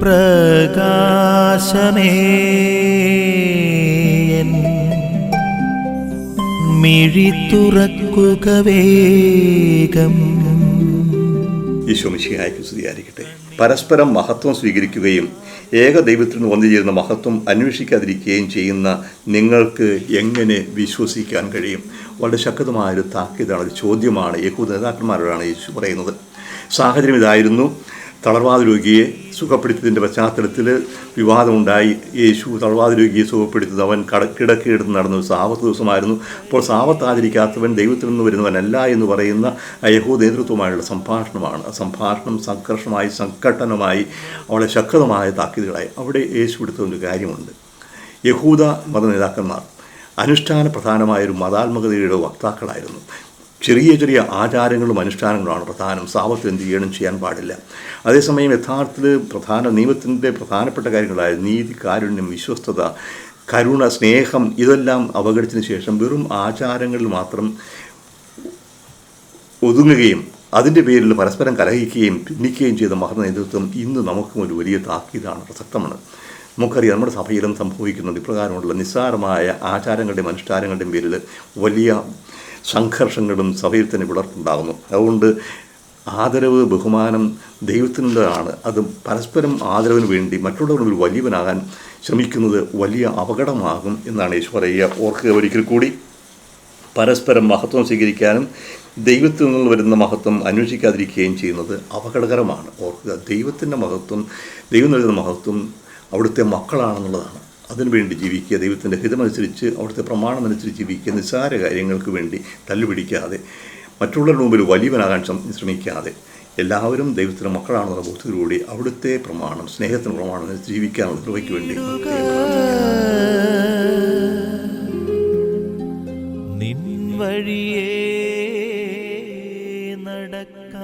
പ്രകാശമേ. മിഴി തുറക്കുക വേഗം. ഈശോമിശിഹായ്ക്ക് സ്തുതിയായിരിക്കട്ടെ. പരസ്പരം മഹത്വം സ്വീകരിക്കുകയും ഏക ദൈവത്തിന് നിന്ന് വന്നു ചേരുന്ന മഹത്വം അന്വേഷിക്കാതിരിക്കുകയും ചെയ്യുന്ന നിങ്ങൾക്ക് എങ്ങനെ വിശ്വസിക്കാൻ കഴിയും? വളരെ ശക്തമായ ഒരു താക്കീതാണ് ഒരു ചോദ്യമാണ്. യഹൂദ നേതാക്കന്മാരോടാണ് യേശു പറയുന്നത്. സാഹചര്യം ഇതായിരുന്നു. തളർവാദ രോഗിയെ സുഖപ്പെടുത്തിയതിന്റെ പശ്ചാത്തലത്തിൽ വിവാദമുണ്ടായി. യേശു തളർവാദ രോഗിയെ സുഖപ്പെടുത്തിയത് അവൻ കട കിടക്കിയെടുത്ത് നടന്നു സാവത്ത് ദിവസമായിരുന്നു. അപ്പോൾ സാവത്ത് ആചരിക്കാത്തവൻ ദൈവത്തിൽ നിന്ന് വരുന്നവനല്ല എന്ന് പറയുന്ന യഹൂ നേതൃത്വമായുള്ള സംഭാഷണമാണ്. ആ സംഭാഷണം സംഘർഷമായി സംഘട്ടനമായി അവളെ ശക്തമായ താക്കീതുകളായി. അവിടെ യേശു എടുത്ത ഒരു കാര്യമുണ്ട്. യഹൂദ മത നേതാക്കന്മാർ അനുഷ്ഠാന പ്രധാനമായൊരു മതാത്മകതയുടെ വക്താക്കളായിരുന്നു. ചെറിയ ചെറിയ ആചാരങ്ങളും അനുഷ്ഠാനങ്ങളുമാണ് പ്രധാനം. സാവത്ത് എന്ത് ചെയ്യണം ചെയ്യാൻ പാടില്ല. അതേസമയം യഥാർത്ഥത്തിൽ പ്രധാന നിയമത്തിന്റെ പ്രധാനപ്പെട്ട കാര്യങ്ങളായ നീതി കാരുണ്യം വിശ്വസ്തത കരുണ സ്നേഹം ഇതെല്ലാം അവഗണിച്ചതിന് ശേഷം വെറും ആചാരങ്ങളിൽ മാത്രം ഒതുങ്ങുകയും അതിന്റെ പേരിൽ പരസ്പരം കലഹിക്കുകയും ഭിന്നിക്കുകയും ചെയ്ത മഹത നേതൃത്വം ഇന്ന് നമുക്കും ഒരു വലിയ താക്കീതാണ് പ്രസക്തമാണ്. നമുക്കറിയാം നമ്മുടെ സഭയിലും സംഭവിക്കുന്നത് ഇപ്രകാരമുള്ള നിസ്സാരമായ ആചാരങ്ങളുടെയും അനുഷ്ഠാനങ്ങളുടെയും പേരിൽ വലിയ സംഘർഷങ്ങളും സഭയിൽ തന്നെ വിളർപ്പുണ്ടാകുന്നു. അതുകൊണ്ട് ആദരവ് ബഹുമാനം ദൈവത്തിനുള്ളതാണ്. അത് പരസ്പരം ആദരവിന് വേണ്ടി മറ്റുള്ളവരുടെ മുമ്പിൽ വലിയവനാകാൻ ശ്രമിക്കുന്നത് വലിയ അപകടമാകും എന്നാണ് പറയുക. ഓർക്കുക ഒരിക്കൽ കൂടി പരസ്പരം മഹത്വം സ്വീകരിക്കാനും ദൈവത്തിൽ നിന്ന് വരുന്ന മഹത്വം അന്വേഷിക്കാതിരിക്കുകയും ചെയ്യുന്നത് അപകടകരമാണ്. ഓർക്കുക ദൈവത്തിന്റെ മഹത്വം ദൈവം നൽകുന്ന മഹത്വം അവിടുത്തെ മക്കളാണെന്നുള്ളതാണ്. അതിനുവേണ്ടി ജീവിക്കുക ദൈവത്തിന്റെ ഹിതമനുസരിച്ച് അവിടുത്തെ പ്രമാണം അനുസരിച്ച് ജീവിക്കുക നിസ്സാര കാര്യങ്ങൾക്ക് വേണ്ടി തല്ലുപിടിക്കാതെ മറ്റുള്ളവരുടെ മുമ്പിൽ വലിയവനാകാൻ ശ്രമിക്കാതെ എല്ലാവരും ദൈവത്തിന്റെ മക്കളാണെന്നുള്ള ബോധത്തിലൂടെ അവിടുത്തെ പ്രമാണം സ്നേഹത്തിന്റെ പ്രമാണം ജീവിക്കാനുള്ള കൃപയ്ക്ക് വേണ്ടി നിൻ വഴിയേ